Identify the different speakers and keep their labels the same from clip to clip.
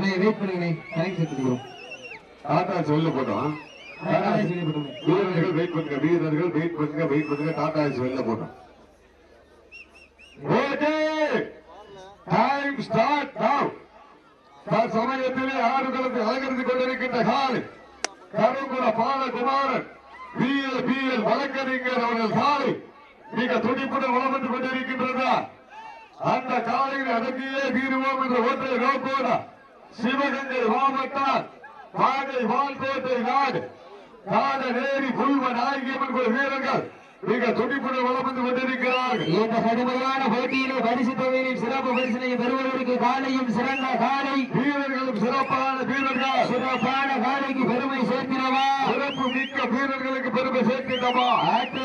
Speaker 1: அண்ணே வெயிட் பண்ணுங்க கனெக்ட் எடுத்துக்கிறோம்
Speaker 2: டாடா சொல்ல போட்டோம். வீரர்கள் வெயிட் பண்ணுங்க வீரர்கள் வெயிட் பண்ணுங்க வெயிட் பண்ணுங்க. டாடா ஏசி வெளில போட்டோம். ஓகே டைம் ஸ்டார்ட் நவ் சமயத்திலே ஆடுகளத்தை அலங்கரித்துக் கொண்டிருக்கின்ற காலை. கருங்குல பாலகுமாரன். பிஎல் பிஎல் வழக்கறிஞர் அவர்கள் காலை. மிக துடிப்புடன் வளம் வந்து கொண்டிருக்கின்றதா அந்த காலையில் அடங்கியே தீருவோம் என்ற ஒற்றை நோக்கோட சிவகங்கை மாவட்டம் பாகை வால்கோட்டை நாடு. கால நேரி புல்வ நாயகியம்மன் கோயில் வீரர்கள் மிக துடிப்புடன் வளம் வந்து கொண்டிருக்கிறார்கள்.
Speaker 1: இந்த கடுமையான போட்டியிலே பரிசு தொகையின் சிறப்பு பரிசனை பெறுவதற்கு காலையும் சிறந்த காலை.
Speaker 2: வீரர்களும் சிறப்பான வீரர்கள்.
Speaker 1: சிறப்பான காலைக்கு பெருமை சேர்த்தினவா
Speaker 2: சிறப்பு மிக்க வீரர்களுக்கு பெருமை
Speaker 1: ஆற்றல் மிக்க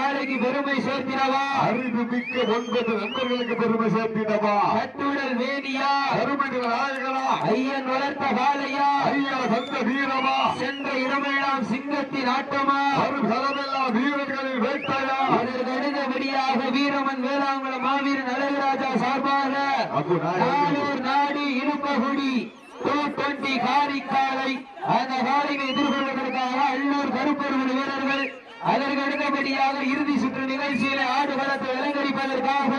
Speaker 1: காலைக்கு பெருமை சேர்த்தினவா
Speaker 2: அறிவு மிக்க ஒன்பது நண்பர்களுக்கு பெருமை சேர்க்கின்றமா
Speaker 1: கட்டுடல் வேணியா?
Speaker 2: கருமணி நாயகனா
Speaker 1: ஐயன் வளர்த்த காலையா
Speaker 2: ஐயா சந்த வீரமா?
Speaker 1: சென்ற இடமெல்லாம் சிங்கத்தின் ஆட்டமா?
Speaker 2: வரும் களமெல்லாம் வீரர்களின் வேட்டையா?
Speaker 1: அதற்கு அடுத்தபடியாக வீரமன் வேளாங்குளம் மாவீரன் அழகுராஜா சார்பாக நானூர் நாடு இழுப்பகுடி டூ டுவெண்டி காரிக்காலை அந்த காலையை எதிர்கொள்வதற்காக அள்ளூர் கருப்பொருள் வீரர்கள் அதற்கு அடுத்தபடியாக இறுதி சுற்று நிகழ்ச்சியில ஆடுகளத்தை அலங்கரிப்பதற்காக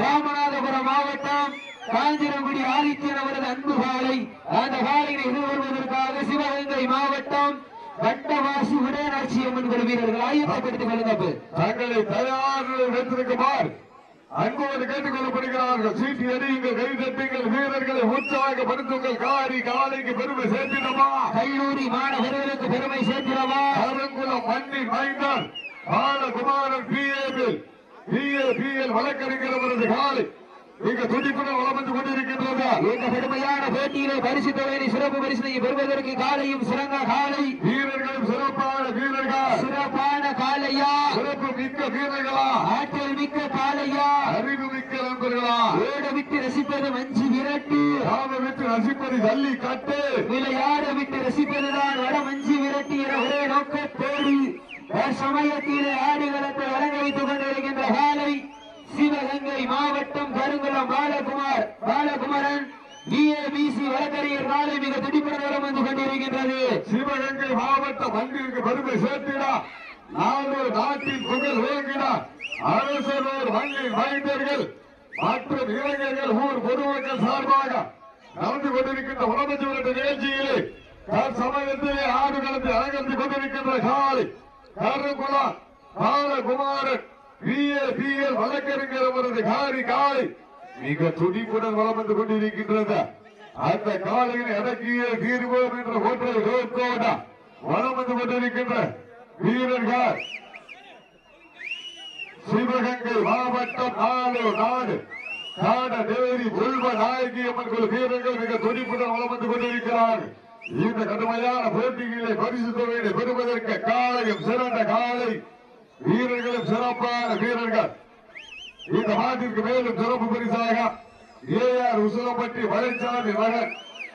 Speaker 1: ராமநாதபுரம் மாவட்டம் காஞ்சிரங்குடி ஆதித்யன் அவரது அன்பு காலை. அந்த காலையை எதிர்கொள்வதற்காக சிவகங்கை மாவட்டம் வட்டவாசி உடனாட்சி அம்மன் குழு வீரர்கள் ஆயத்தப்படுத்திக் கொள்ளுங்கள்.
Speaker 2: தங்களை தயார் வைத்திருக்குமாறு அன்போடு கேட்டுக் கொள்ளப்படுகிறார்கள் சீட்டி எறியுங்கள் கை தட்டுங்கள் வீரர்களை உற்சாகப்படுத்துங்கள் காரி காலைக்கு பெருமை சேர்த்திடமா
Speaker 1: கல்லூரி மாணவர்களுக்கு பெருமை சேர்த்திடவா?
Speaker 2: கருங்குளம் மண்ணின் மைந்தர் பாலகுமாரன் பிஏபில் பிஏ பிஎல் வழக்கறிஞர் அவரது காலை. மிக துடிப்புடன் வளம் வந்து கொண்டிருக்கின்றது
Speaker 1: இந்த கடுமையான போட்டியிலே பரிசு தொகையை சிறப்பு பரிசினை பெறுவதற்கு காலையும் சிறந்த காலை.
Speaker 2: வீரர்களும் சிறப்பான வீரர்கள்?
Speaker 1: சிறப்பான காலையா?
Speaker 2: சிறப்பு மிக்க வீரர்களா?
Speaker 1: ஆற்றல் மிக்க காலையா?
Speaker 2: அறிவு மிக்க நண்பர்களா?
Speaker 1: ஓட விட்டு ரசிப்பது மஞ்சு விரட்டு.
Speaker 2: ராம விட்டு ரசிப்பது ஜல்லி கட்டு
Speaker 1: விளையாட விட்டு ரசிப்பதுதான் வட மஞ்சு விரட்டு என ஒரே நோக்கத்தோடு சமயத்திலே ஆடுகளத்தை அலங்கரித்துக் கொண்டிருக்கின்ற காலை. சிவகங்கை மாவட்டம் கருங்குளம் பாலகுமார் பாலகுமரன் பிஏபிசி வழக்கறிஞர் நாளை மிக துடிப்புடன் வலம் வந்து கொண்டிருக்கின்றது.
Speaker 2: சிவகங்கை மாவட்டம் மண்ணிற்கு பெருமை சேர்த்திடா நானூறு நாட்டின் புகழ் ஓங்கிடா அரசரோர் வங்கி மைந்தர்கள் மற்றும் இளைஞர்கள் ஊர் பொதுமக்கள் சார்பாக நடந்து கொண்டிருக்கின்ற உடம்பு விரட்டு நிகழ்ச்சியிலே தற்சமயத்திலே ஆடு ஆடுகளத்தை அலங்கரித்துக் கொண்டிருக்கின்ற காலை கருங்குளம் பாலகுமாரன் பிஏ பிஎல் வழக்கறிஞர் அவரது காரி காலை மிக துடிப்புடன் வளம் வந்து கொண்டிருக்கின்றது. அந்த காலையில் அடக்கிய தீர்வோம் என்ற ஹோட்டல் நோக்கோட வளம் வந்து கொண்டிருக்கின்ற வீரர்கள். சிவகங்கை மாவட்டம் நாலு நாடு. காடநேரி தேவி உள்வ நாயகி அம்மன் கோயில் வீரர்கள் மிக துடிப்புடன் வளம் வந்து கொண்டிருக்கிறார்கள் இந்த கடுமையான போட்டிகளை பரிசு தொகையை பெறுவதற்கு காலையும் சிறந்த காலை வீரர்களும் சிறப்பான வீரர்கள். இந்த மாட்டிற்கு மேலும் சிறப்பு பரிசாக ஏஆர் உசுரப்பட்டி வளைச்சாமி மகன்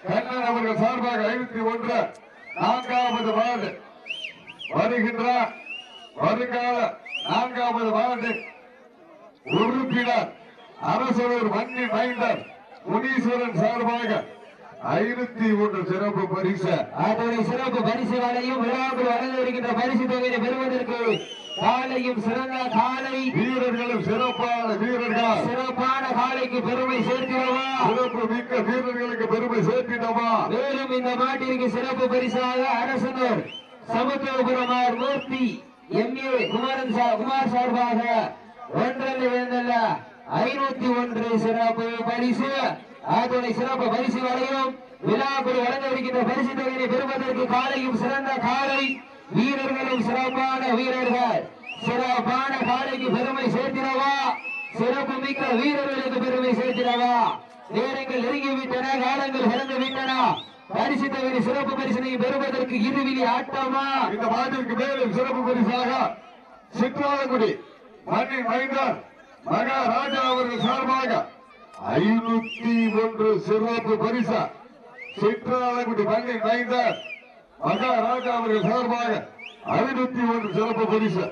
Speaker 2: கண்ணன் அவர்கள் சார்பாக ஐநூத்தி ஒன்று நான்காவது வார்டு. வருகின்ற வருங்கால நான்காவது வார்டு உறுப்பினர் அரசவர் மண்ணி மைந்தர் முனீஸ்வரன் சார்பாக ஐநூத்தி ஒன்று சிறப்பு பரிசு.
Speaker 1: அதோட சிறப்பு பரிசுகளையும் விழாவில் வழங்கவிருக்கின்ற பரிசு தொகையை பெறுவதற்கு காலையும் சிறந்த காலை.
Speaker 2: வீரர்களும் சிறப்பான வீரர்கள்.
Speaker 1: சிறப்பான காலைக்கு பெருமை சேர்க்கிறவா?
Speaker 2: சிறப்பு மிக்க வீரர்களுக்கு பெருமை சேர்த்திடமா
Speaker 1: மேலும் இந்த மாட்டிற்கு சிறப்பு பரிசாக அரசனர் சமுத்திரபுரமார் மூர்த்தி எம்ஏ குமாரன் சா- குமார் சார்பாக ஒன்றல்ல இரண்டல்ல ஐநூத்தி ஒன்று சிறப்பு பரிசு. அதோட சிறப்பு பரிசு வரையும் விழாக்குழு வழங்கவிருக்கின்ற பரிசு தொகையை பெறுவதற்கு காலையும் சிறந்த காலை. வீரர்களில் சிறப்பான வீரர்கள் சிறப்பான காலைக்கு பெருமை சேர்த்திடவா? சிறப்பு மிக்க வீரர்களுக்கு பெருமை சேர்த்திடவா? நேரங்கள் நெருங்கிவிட்டன காலங்கள் கடந்து விட்டன பரிசு தவிர சிறப்பு பரிசனை பெறுவதற்கு இருவிழி ஆட்டமா?
Speaker 2: இந்த மாட்டிற்கு மேலும் சிறப்பு பரிசாக சிற்றாலங்குடி மண்ணின் மைந்தர் மகாராஜா அவர்கள் சார்பாக ஐநூத்தி ஒன்று சிறப்பு பரிசா சிற்றாலங்குடி மண்ணின் மைந்தர் மகாராஜா அவர்கள் சார்பாக ஐநூத்தி ஒன்று சிறப்பு பரிசு.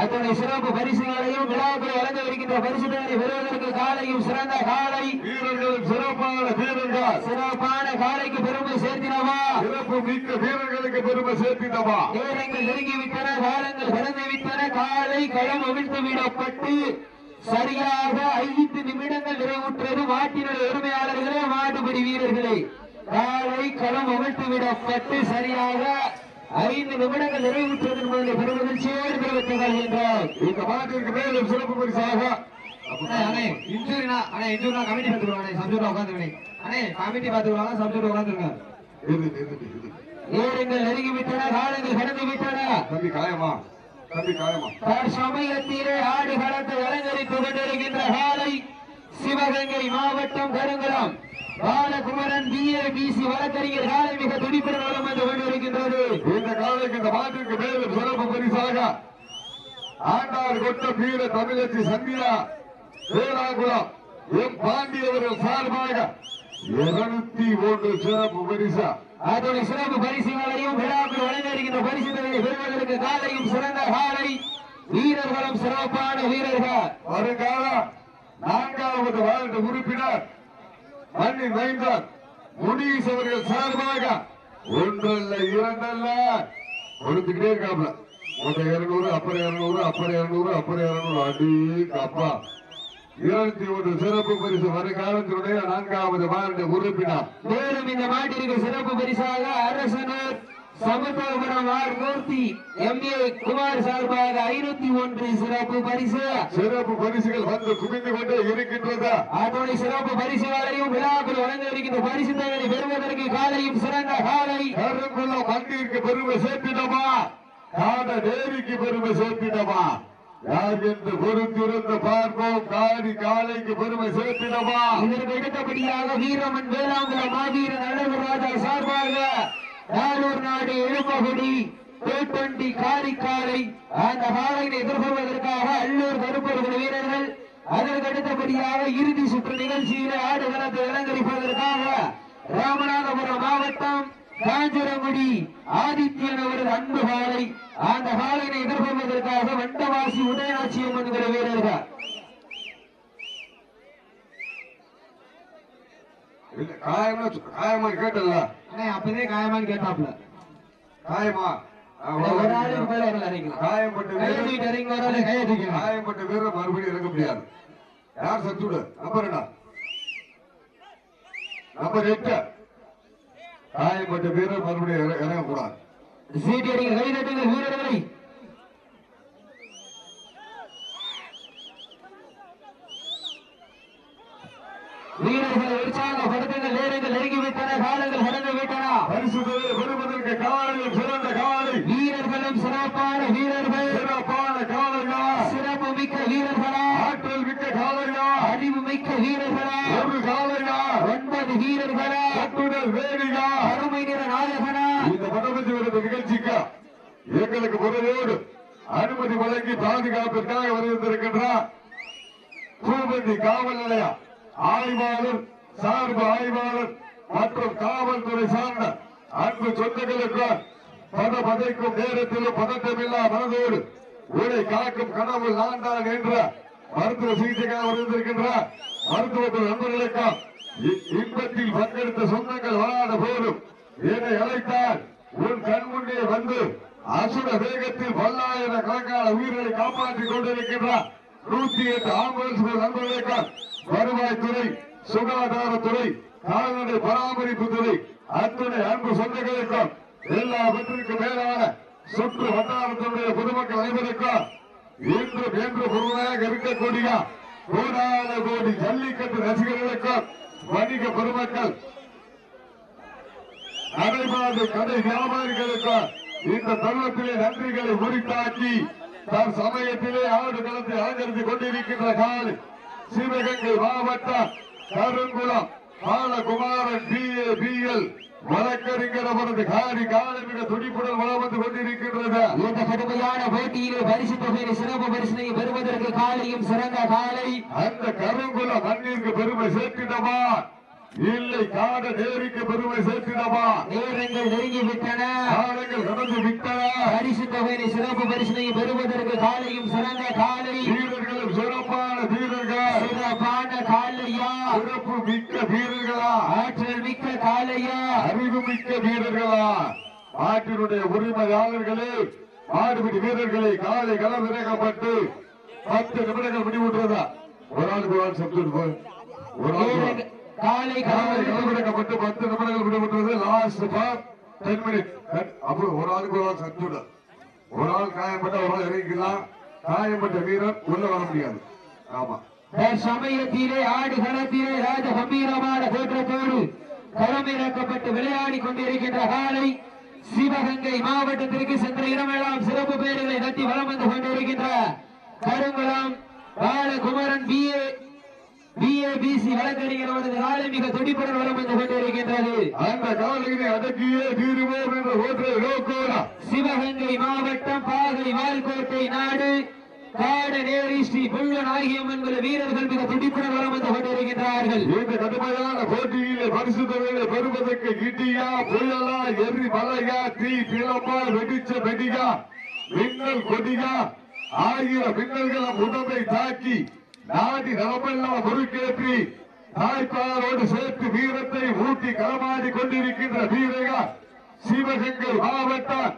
Speaker 1: அத்தனை சிறப்பு பரிசுகளையும் விழாக்களை வழங்கவிருக்கின்ற பரிசுத்தனை பெறுவதற்கு காலையும் சிறந்த காலை.
Speaker 2: வீரர்களும் சிறப்பான வீரர்கள்.
Speaker 1: சிறப்பான காலைக்கு பெருமை சேர்த்தினவா?
Speaker 2: சிறப்பு மிக்க வீரர்களுக்கு பெருமை சேர்த்திட்டவா?
Speaker 1: நேரங்கள் நெருங்கிவிட்டன காலங்கள் கடந்து விட்டன காலை களம் அவிழ்த்து விடப்பட்டு சரியாக ஐந்து நிமிடங்கள் நிறைவுற்றது. மாட்டினுடைய உரிமையாளர்களே மாட்டுப்படி வீரர்களே. காலை களம் அவிழ்த்து விடப்பட்டு சரியாக ஐந்து நிமிடங்கள் நிறைவுற்றது என்பதை பெருமகிழ்ச்சியோடு தெரிவித்துக் கொள்கின்றோம்.
Speaker 2: இந்த மாட்டிற்கு மேலும் சிறப்பு பரிசாக
Speaker 3: அண்ணே இன்சூரினா அண்ணே கமிட்டி உட்காந்துருக்கேன் அண்ணே கமிட்டி
Speaker 1: நேரங்கள் நெருங்கிவிட்டன காலங்கள் கடந்து விட்டன
Speaker 2: தம்பி காயமா? தம்பி காயமா?
Speaker 1: தற்சமயத்திலே ஆடு களத்தை அலங்கரித்துக் கொண்டிருக்கின்ற காலை சிவகங்கை மாவட்டம் கருங்குளம். பாலகுமரன் பிஏ பிசி வழக்கறிஞர் காலை மிக துடிப்புடன் வளம் வந்து கொண்டிருக்கின்றது
Speaker 2: இந்த காலைக்கு இந்த மாட்டிற்கு மேலும் சிறப்பு பரிசாக ஆண்டார் கொட்ட வீர தமிழச்சி சந்தியா வேளாங்குளம். எம் பாண்டி அவர்கள் சார்பாக இருநூத்தி ஒன்று சிறப்பு பரிசா.
Speaker 1: அதோட சிறப்பு பரிசுகளையும் விழாக்கள் வழங்கியிருக்கின்ற பரிசுகளை பெறுவதற்கு காலையும் சிறந்த காலை. வீரர்களும் சிறப்பான வீரர்கள்.
Speaker 2: வருங்கால நான்காவது வார்டு உறுப்பினர் மண்ணின் மைந்தர் முனீஸ் அவர்கள் சார்பாக ஒன்றல்ல இரண்டல்ல. கொடுத்துக்கிட்டே இருக்காப்ல ஒரு இருநூறு அப்புறம் இருநூறு அப்புறம் இருநூறு அப்புறம் இருநூறு. அடி அப்பா இருபத்தி ஒன்று சிறப்பு பரிசு வருங்காலத்தினுடைய நான்காவது வார்டு உறுப்பினர்.
Speaker 1: மேலும் இந்த மாட்டிற்கு சிறப்பு பரிசாக அரசனர் Samathuvapuram R Murthy M A Kumar சார்பாக ஐநூத்தி ஒன்று சிறப்பு பரிசு.
Speaker 2: சிறப்பு பரிசுகள் வந்து குவிந்து கொண்டே இருக்கின்றது?
Speaker 1: அதோட சிறப்பு பரிசுகளையும் விழாக்கள் வழங்க இருக்கின்ற பரிசு தொகையை பெறுவதற்கு காலையும் சிறந்த காலை.
Speaker 2: கருங்குள்ள மண்ணிற்கு பெருமை சேர்த்திடமா காட தேவிக்கு பெருமை சேர்த்திடமா யார் என்று பொறுத்திருந்து பார்ப்போம். காடி காலைக்கு பெருமை சேர்த்திடமா
Speaker 1: இதற்கு அடுத்தபடியாக வீரமன் வேளாங்குளம் மாவீரன் அழகு ராஜா சார்பாக நாடு எழுமகுடி பேட்டண்டி காரிக்காலை அந்த காலையை எதிர்கொள்வதற்காக அல்லூர் கருப்பர்கள் வீரர்கள் அதற்கு அடுத்தபடியாக இறுதி சுற்று நிகழ்ச்சியிலே ஆடுகளத்தை அலங்கரிப்பதற்காக ராமநாதபுரம் மாவட்டம் காஞ்சிரங்குடி ஆதித்யன் அவரது அன்பு காலை அந்த காலையை எதிர்கொள்வதற்காக வண்டவாசி உதயநாச்சியம் என்கிற வீரர்கள்.
Speaker 2: சொ- காயமா கேட்டல
Speaker 3: அப்பதே காயமான்னு கேட்டாப்ல
Speaker 2: காயமா காயப்பட்ட வீரர் மறுபடியும் இறங்க முடியாது. யார் சத்துடு? நம்பர் என்ன? நம்பர் எட்டு. காயப்பட்ட வீரர் மறுபடியும் இற- இறங்கக்கூடாது.
Speaker 1: சீட்டி அடிங்க. கை தட்டுங்கள் வீரர்களை வீரர்களை உற்சாகப்படுத்துங்கள் நேரங்கள் நெருங்கிவிட்டன காலங்கள் கடந்து விட்டன
Speaker 2: பரிசுகளை பெறுவதற்கு காலையில் சிறந்த காலை
Speaker 1: வீரர்களும் சிறப்பான வீரர்கள்
Speaker 2: சிறப்பான காலையா
Speaker 1: சிறப்பு மிக்க வீரர்களா
Speaker 2: ஆற்றல் மிக்க காலையா
Speaker 1: அறிவு மிக்க வீரர்களா
Speaker 2: ஒரு காலையா
Speaker 1: ஒன்பது வீரர்களா
Speaker 2: வேடியா
Speaker 1: அருமை நிற நாயகனா.
Speaker 2: இந்த விருது நிகழ்ச்சிக்கு எங்களுக்கு முறையோடு அனுமதி வழங்கி பாதுகாப்பிற்காக வருகின்றிருக்கின்றார் பூபதி காவல் நிலைய ஆய்வாளர் சார்பு ஆய்வாளர் மற்றும் காவல்துறை சார்ந்த அன்பு சொந்தங்களுக்கு பத பதைக்கும் நேரத்திலும் பதட்டமில்லா மனதோடு உரை காக்கும் கனவு நான்தான் என்ற மருத்துவ சிகிச்சைக்காக வருகின்றிருக்கின்ற மருத்துவத்துறை நண்பர்களுக்கு இ- இன்பத்தில் பங்கெடுத்த சொந்தங்கள் வாழ போதும் என்னை அழைத்தால் உன் கண் முன்னே வந்து அசுர வேகத்தில் பல்லாயிர கணக்கான உயிர்களை காப்பாற்றிக் கொண்டிருக்கின்றார். நூத்தி எட்டு ஆம்புலன்ஸ் நண்பர்களுக்கு வருவாய்த்துறை சுகாதாரத்துறை கால்நடை பராமரிப்பு துறை அத்துணை அன்பு சொந்தங்களுக்கும் எல்லாவற்றிற்கும் மேலான சுற்று வட்டாரத்தினுடைய பொதுமக்கள் அனைவருக்கும் இன்று என்று பொருளாக இருக்கக்கூடிய கோடான கோடி ஜல்லிக்கட்டு ரசிகர்களுக்கும் வணிக பெருமக்கள் நடைபாடு கடை வியாபாரிகளுக்கு இந்த தருணத்திலே நன்றிகளை உரித்தாக்கி தன் சமயத்திலே ஆடு களத்தை அலங்கரித்துக் கொண்டிருக்கின்ற கால் சிவகங்கை மாவட்ட Karungulam Balakumaran B A B L வழக்கறிஞர் அவரது காரி காலை மிக துடிப்புடன் வளம் வந்து கொண்டிருக்கின்றது.
Speaker 1: இந்த கடுமையான போட்டியிலே பரிசு தொகையை சிறப்பு பரிசினை பெறுவதற்கு காலையும் சிறந்த காலை.
Speaker 2: அந்த கருங்குள மண்ணிற்கு பெருமை சேர்த்திடமா இல்லை காட நேரிக்கு பெருமை சேர்த்திடமா
Speaker 1: நேரங்கள் நெருங்கிவிட்டன.
Speaker 2: காலங்கள் கடந்து விட்டன.
Speaker 1: பரிசு தொகையை சிறப்பு பரிசினை பெறுவதற்கு காலையும் சிறந்த காலை.
Speaker 2: வீரர்களும் சிறப்பான வீரர்கள். சிறப்பு மிக்க வீரர்களா?
Speaker 1: ஆற்றல் மிக்க காளையா?
Speaker 2: அறிவு மிக்க வீரர்களா? நாட்டினுடைய உரிமையாளர்களே மாடுபிடி வீரர்களை காலை களம் இறக்கப்பட்டு பத்து நிமிடங்கள் முடிவுற்றதா. ஒரு ஆளுக்கு ஒரு ஆள் போய் ஒரு ஆள் ஆள்.
Speaker 1: காலை
Speaker 2: காலை களம் இறக்கப்பட்டு பத்து நிமிடங்கள் முடிவுற்றது. லாஸ்ட் பார் டென் மினிட் அப்புறம் ஒரு ஆளுக்கு ஒரு ஆள் சப்ஜெக்ட் ஒரு ஆள் காயப்பட்ட ஒரு ஆள் இறங்கிக்கலாம். காயப்பட்ட வீரர் உள்ள வர முடியாது. ஆமா.
Speaker 1: சமயத்திலே ஆடு களத்திலே ராஜ கம்பீரமான தோற்றத்தோடு களமிறக்கப்பட்டு விளையாடி கொண்டிருக்கின்ற காலை சிவகங்கை மாவட்டத்திற்கு சென்ற இடமெல்லாம் சிறப்பு பெயர்களை தட்டி வலம் வந்து கொண்டிருக்கின்ற கருங்குளம் பாலகுமரன் பிஏ பிஏபிசி வழக்கறிஞர் அவரது காலை மிக துடிப்புடன் வலம் வந்து கொண்டிருக்கின்றது.
Speaker 2: அந்த காலையினை அடக்கியே தீருவோம் என்ற ஒற்றை நோக்கோடா
Speaker 1: சிவகங்கை மாவட்டம் பாகை வால்கோட்டை நாடு காட நேரி ஸ்ரீ புல்லன் ஆகிய என்பது வீரர்கள் மிக துடிப்புடன் வலம் வந்து கொண்டிருக்கின்றார்கள்.
Speaker 2: இந்த கடுமையான போட்டியில் பரிசு தொகையை பெறுவதற்கு கிட்டியா புயலா எரி மலையா தீ பிளப்பா வெடிச்ச வெடிகா மின்னல் கொடிகா ஆகிய மின்னல்கள் உடம்பை தாக்கி நாடி நலமெல்லாம் முறுக்கேற்றி தாய்ப்பாரோடு சேர்த்து வீரத்தை ஊட்டி களமாடி கொண்டிருக்கின்ற வீரர்கள் சிவகங்கை மாவட்டம்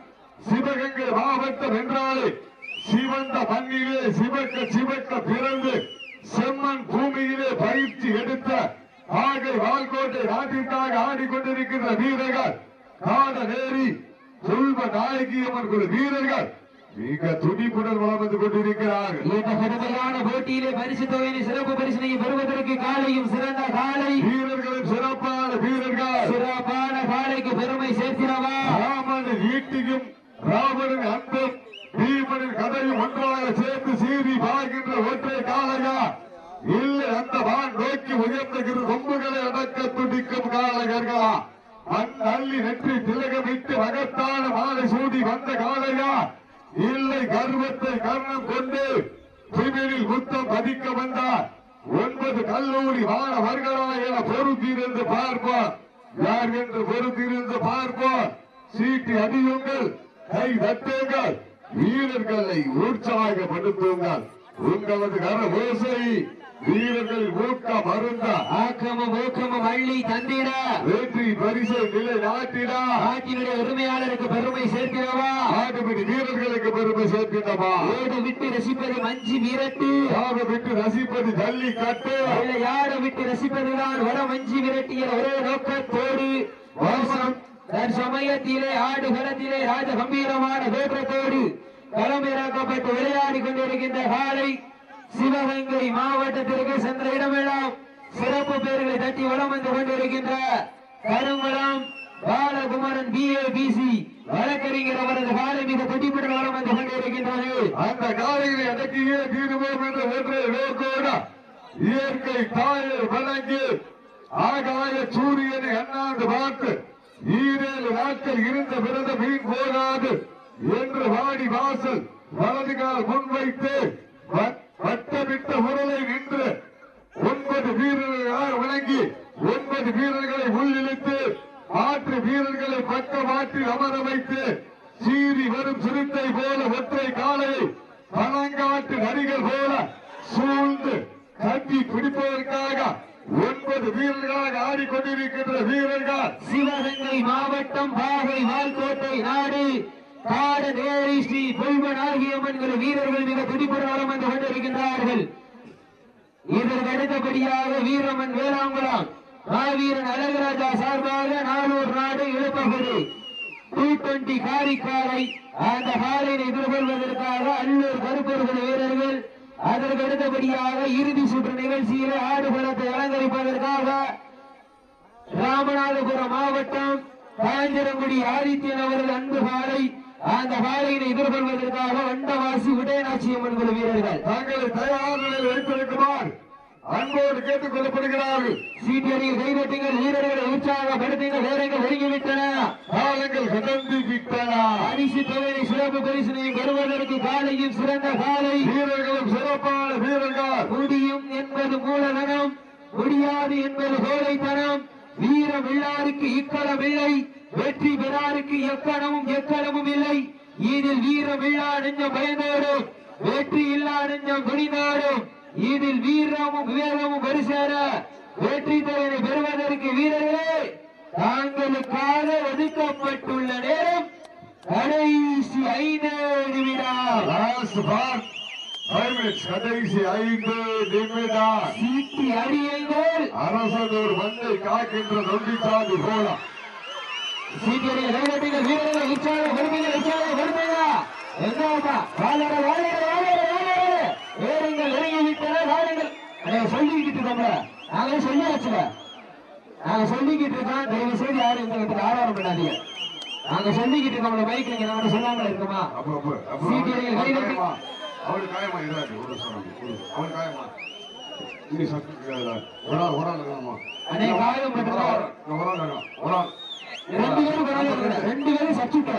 Speaker 2: சிவகங்கை மாவட்டம் என்றாலே சிவந்த மண்ணிலே சிவக்க சிவக்க பிறந்து செம்மண் பூமியிலே பயிற்சி எடுத்த ஆகை வால்கோட்டை நாட்டிற்காக ஆடிக்கொண்டிருக்கின்ற வீரர்கள் காட நேரி துல்வ நாயகியம்மன் குழு வீரர்கள் மிக துடிப்புடன் வளம் வந்து கொண்டிருக்கிறார்கள்.
Speaker 1: இந்த கடுமையான போட்டியிலே பரிசு தொகையை சிறப்பு பரிசனை பெறுவதற்கு காலையும் சிறந்த காலை.
Speaker 2: வீரர்களின் சிறப்பான வீரர்கள்.
Speaker 1: சிறப்பான காலைக்கு பெருமை சேர்க்கிறவா?
Speaker 2: ராமனின் ஈட்டியும் ராமனின் அன்பும் பீமனின் கதையும் ஒன்றாக சேர்த்து சீறி பாய்கின்ற ஒற்றை காளையா? இல்லை அந்த வான் நோக்கி உயர்ந்த கொம்புகளை அடக்க துடிக்கும் காளையர்களா? மண் அள்ளி நெற்றி திலகமிட்டு மகத்தான மாலை சூடி வந்த காளையா? இல்லை கர்வத்தை கர்ணம் கொண்டு திமிரில் முத்தம் பதிக்க வந்தார். ஒன்பது கல்லூரி மாணவர்களா என பொறுத்திருந்து பார்ப்போம் யார் என்று பொறுத்திருந்து பார்ப்போம் சீட்டி அடியுங்கள் கை தட்டுங்கள். வீரர்களை உற்சாகப்படுத்துங்கள் உங்களது கர ஓசை வீரர்களின் ஊக்க மருந்த.
Speaker 1: ஆக்கமும் ஊக்கமும் அள்ளி தந்திட.
Speaker 2: வெற்றி பரிசை நிலை நாட்டினா
Speaker 1: நாட்டினுடைய உரிமையாளருக்கு பெருமை சேர்க்கிறவா?
Speaker 2: ஆடுபிடி வீரர்களுக்கு பெருமை சேர்க்கின்றமா
Speaker 1: ஓடு விட்டு ரசிப்பது மஞ்சி விரட்டு.
Speaker 2: யாக விட்டு ரசிப்பது ஜல்லி கட்டு
Speaker 1: விளையாட விட்டு ரசிப்பதுதான் வர மஞ்சி விரட்டிய ஒரே நோக்கத்தோடு. மோசம் தற்சமயத்திலே ஆடு களத்திலே ராஜ கம்பீரமான தோற்றத்தோடு களமிறக்கப்பட்டு விளையாடி கொண்டிருக்கின்ற காலை சிவகங்கை மாவட்டத்திற்கு சென்ற இடமெல்லாம் சிறப்பு பேர்களை தட்டி வளம் வந்து கொண்டிருக்கின்ற கருங்குளம் பாலகுமரன் பிஏபிசி வழக்கறிஞர் அவரது காலை மீது துடிப்புடன் வளம் வந்து கொண்டிருக்கின்றது.
Speaker 2: அந்த காலையில் அடக்கியே தீருவோம் என்ற ஒன்றை நோக்கோட இயற்கை தாயை வணங்கி ஆகாய சூரியனை அண்ணாந்து பார்த்து ஈரேழு நாட்கள் இருந்த பிறந்த மீன் போகாது என்று வாடி வாசல் வலது கால் முன்வைத்து வட்டமிட்ட உரலை நின்று ஒன்பது வீரர்களாக வழங்கி ஒன்பது வீரர்களை உள்ளிழுத்து ஆற்று வீரர்களை பக்கமாற்றில் அமர வைத்து சீறி வரும் சிறுத்தை போல ஒற்றை காலையை பணங்காட்டு நரிகள் போல சூழ்ந்து கட்டி பிடிப்பதற்காக ஒன்பது வீரர்களாக ஆடிக்கொண்டிருக்கின்ற வீரர்கள்
Speaker 1: சிவகங்கை மாவட்டம் பாகை வால்கோட்டை நாடு காடு நேரி ஸ்ரீ பொய்வன் ஆகிய என்கிற வீரர்கள் மிக துடிப்புடன் வலம் வந்து இதற்கடுத்தபடியாக வீரமன் வேளாங்குளம் மாவீரன் அழகராஜா சார்பாக நானூர் நாடு இழப்பகுதி. டூ டுவெண்டி காரிக்காலை அந்த காலையை எதிர்கொள்வதற்காக அல்லூர் கருப்பொருள் வீரர்கள் அதற்கு அடுத்தபடியாக இறுதி சுற்று நிகழ்ச்சியில் ஆடுகளத்தை அலங்கரிப்பதற்காக ராமநாதபுரம் மாவட்டம் காஞ்சிரங்குடி ஆதித்யன் அவர்கள் அன்பு காலை அந்த காலையினை எதிர்கொள்வதற்காக வண்டவாசி உதயநாச்சி அம்மன் குழு வீரர்கள்.
Speaker 2: தங்களை தயாரில் நிலையில் வைத்திருக்குமாறு அன்போடு கேட்டுக் கொள்ளப்படுகிறார்கள்.
Speaker 1: சீட்டியடியில் கைதட்டுங்கள். வீரர்களை உற்சாகப்படுத்துங்கள். வேலைகள் ஒருங்கிவிட்டன
Speaker 2: காலங்கள் கடந்து விட்டன.
Speaker 1: பரிசு தொகையை சிறப்பு பரிசனையும் பெறுவதற்கு காலையும் சிறந்த காலை
Speaker 2: வீரர்களும் சிறப்பான வீரர்கள்.
Speaker 1: முடியும் என்பது மூலதனம் முடியாது என்பது கோழைத்தனம். வீரம் இல்லாருக்கு இக்கலம் இல்லை வெற்றி பெறாருக்கு எக்கணமும் எக்களமும் இல்லை. இதில் வீரம் இல்லா நெஞ்சம் பயந்தோடும் வெற்றி இல்லா நெஞ்சம் துணிந்தோடும் இதில் வீரமும் விவேகமும் பரிசேர வெற்றி தலைவனை பெறுவதற்கு வீரர்களே தாங்களுக்காக ஒதுக்கப்பட்டுள்ள நேரம் கடைசி ஐந்து நிமிடம்
Speaker 2: கடைசி ஐந்து நிமிடம்
Speaker 1: சீட்டி அடியுங்கள்.
Speaker 2: அரசனூர் மண்ணை காக்கின்ற நொண்டிச்சாமி போலாம்
Speaker 1: சீட்டியடிகள் கைதட்டுங்கள் வீரர்கள் உற்சாகம் கொடுப்பீங்க உற்சாகம் கொடுப்பீங்க என்னப்பா வாழற வாழற வாழற வாழற வேறுங்கள் இறங்கி விட்டன வாழுங்கள் அடே சொல்லிக்கிட்டு இருக்கோம்ல நாங்களே சொல்லியாச்சுல நாங்க சொல்லிக்கிட்டு இருக்கோம். தயவு செய்து யாரும் இடத்துல ஆதாரம் பண்ணாதீங்க நாங்க சொல்லிக்கிட்டு இருக்கோம்ல மைக் நீங்க நம்ம சொல்லாமல இருக்குமா?
Speaker 2: அவனுக்கு
Speaker 1: கைதட்டு.
Speaker 2: காயமா? அவனுக்கு காயமா இதாது ஒரு. அவனுக்கு காயமா. இனி சத்து ஒரு ஆள் ஒரு ஆள் இருக்காமா
Speaker 1: காயம்?
Speaker 2: ஒரு ஆள் ஒரு ஆள்.
Speaker 1: ரெண்டு பேரும் ரெண்டு பேரும் சப்ஸ்டியூட்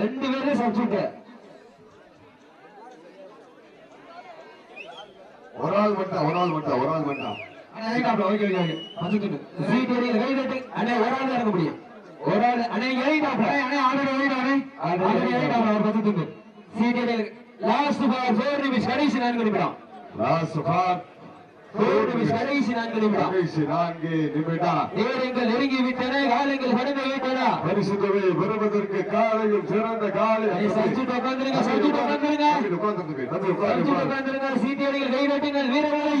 Speaker 1: ரெண்டு பேரும் சப்ஸ்டியூட்
Speaker 2: ஒரு ஆள் மட்டும் ஒரு ஆள் மட்டும் ஒரு ஆள் மட்டும்.
Speaker 1: கடைசி நான்கு நிமிடம்
Speaker 2: லாஸ்ட் பார்
Speaker 1: ஃபோர் நிமிஷம் கடைசி நான்கு நிமிடம்.
Speaker 2: கடைசி நான்கு நிமிடம்.
Speaker 1: நேரங்கள் நெருங்கி விட்டன காலங்கள் கடந்து விட்டன.
Speaker 2: பரிசுத்தவை பெறுவதற்கு காலையில் சிறந்த காலை
Speaker 1: அடே, சப்ஸ்டியூட் உட்காந்துருங்க சப்ஸ்டியூட் உட்காந்துருங்க
Speaker 2: தம்பி உட்கார்ந்து. தம்பி
Speaker 1: சப்ஸ்டியூட்
Speaker 2: உட்கார்ந்து.
Speaker 1: உட்காந்துருங்க சீட்டியடிகள் கைதட்டுங்கள் வீரர்களை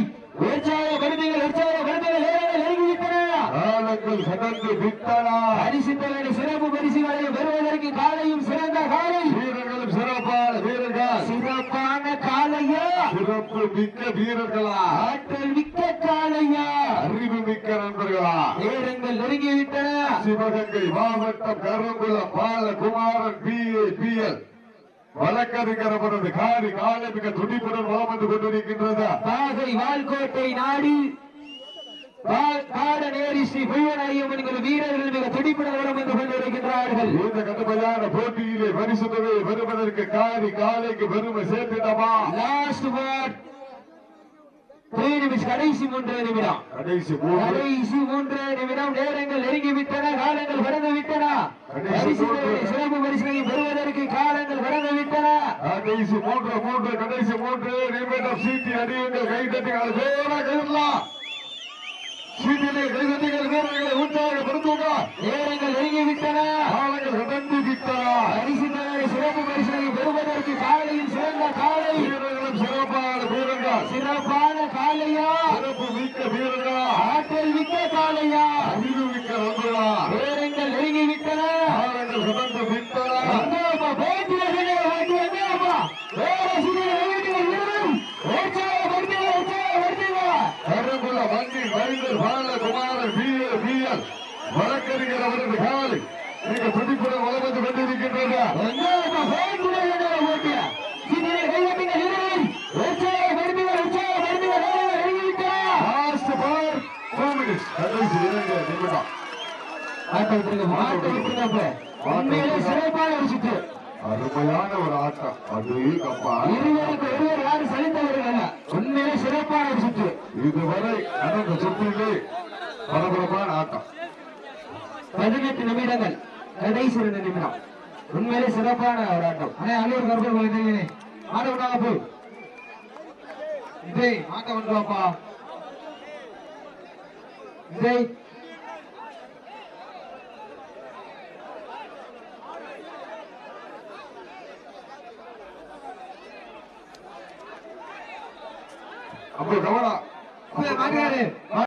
Speaker 1: உற்சாகப்படுத்துங்கள் உற்சாகப்படுத்துங்கள் நேரங்கள் நெருங்கி விட்டன.
Speaker 2: காலங்கள் கடந்து விட்டனா.
Speaker 1: பரிசு தலைவரை சிறப்பு பரிசுகளை பெறுவதற்கு காலையும் சிறந்த காலை
Speaker 2: சிறப்பான வீரர்கள்
Speaker 1: சிறப்பான காலையா
Speaker 2: சிறப்பு மிக்க வீரர்களா?
Speaker 1: ஆற்றல் மிக்க காலையா
Speaker 2: அறிவு மிக்க நண்பர்களா?
Speaker 1: நேரங்கள் நெருங்கி விட்டன
Speaker 2: சிவகங்கை மாவட்டம் Karungulam Balakumaran B A B L வழக்கறிஞர் அவரது காரி காலை மிக துடிப்புடன் வளம் வந்து கொண்டிருக்கின்றது.
Speaker 1: பாகை வால்கோட்டை நாடி காடநேரி ஸ்ரீ புய்வனாரியம் என்கிற வீரர்கள் மிக துடிப்புடன் வந்து கொண்டிருக்கின்றார்கள்.
Speaker 2: இந்த கடுமையான போட்டியிலே பரிசு தொகையை பெறுவதற்கு காரி காலைக்கு பெருமை சேர்த்திடமா
Speaker 1: லாஸ்ட் நிமிஷம் கடைசி மூன்று நிமிடம்.
Speaker 2: கடைசி மூன்று.
Speaker 1: நிமிடம். நேரங்கள் நெருங்கி விட்டன காலங்கள் கடந்து விட்டன சிறப்பு பரிசுகளை பெறுவதற்கு காலங்கள் கடந்து விட்டன
Speaker 2: கடைசி மூன்று மூன்று கடைசி மூன்று. நிமிடம் சீட்டி அடியுங்கள் கை தட்டுங்கள் ஜோரா. கைதலாம் சீட்டிலே கை வீரர்களை உற்சாகப்படுத்துங்க
Speaker 1: நேரங்கள் நெருங்கி விட்டன
Speaker 2: காலங்கள் கடந்து விட்டன.
Speaker 1: பரிசு சிறப்பு பரிசுகளை பெறுவதற்கு காலையில் சிறந்த காலை.
Speaker 2: வீரர்களும் சிறப்பான வீரர்கள்.
Speaker 1: சிறப்பான காலையா?
Speaker 2: சிறப்பு மிக்க வீரர்களா?
Speaker 1: ஆற்றல் மிக்க காலையா?
Speaker 2: அறிவு மிக்க நண்பர்களா?
Speaker 1: நேரங்கள் நெருங்கிவிட்டன
Speaker 2: காலங்கள் கடந்து விட்டன
Speaker 1: எங்கப்பா போயிட்டு வரீங்க, போயிட்டு எங்கப்பா? வேற சிறிய வீட்டுக்கு வீரர்கள் உற்சாகப்படுத்துங்க, உற்சாகப்படுத்துங்க.
Speaker 2: கருங்குள வண்டி வைந்தர் Balakumaran B A B L வழக்கறிஞர் அவரது காலை மிக துடிப்புடன் வளம் வந்து கொண்டிருக்கின்றது
Speaker 1: எங்கப்பா போயிட்டு வரீங்க, போயிட்டு. சிறிய கையெழுத்துங்க, வீரர்கள் உற்சாகப்படுத்துங்க, உற்சாகப்படுத்துங்க. நேரங்கள் நெருங்கி விட்டன.
Speaker 2: லாஸ்ட் பார் டூ மினிட்ஸ் கடைசி இரண்டு நிமிடம்
Speaker 1: மாட்டை விட்டுருங்க, மாட்டை விட்டுருங்க அப்ப. உண்மையிலே சிறப்பான ஒரு சுற்று
Speaker 2: அருமையான ஒரு ஆட்டம். அது கப்பா
Speaker 1: இருவருக்கு ஒருவர் யாரும் சலித்தவர்கள் உண்மையிலே சிறப்பான ஒரு சுற்று.
Speaker 2: இதுவரை நடந்த சுற்றிலே பரபரப்பான ஆட்டம்.
Speaker 1: பதினெட்டு நிமிடங்கள். கடைசி ரெண்டு நிமிடம். உண்மையிலே சிறப்பான ஒரு ஆட்டம்
Speaker 3: அண்ணே அல்லூர் கருப்பூர் போய் தெரியுங்க மாட்ட விட்டாங்க போ. விஜய் ஆட்ட வந்துருவாப்பா விஜய்.
Speaker 2: அப்படி கவனம்.
Speaker 3: மாட்டாரு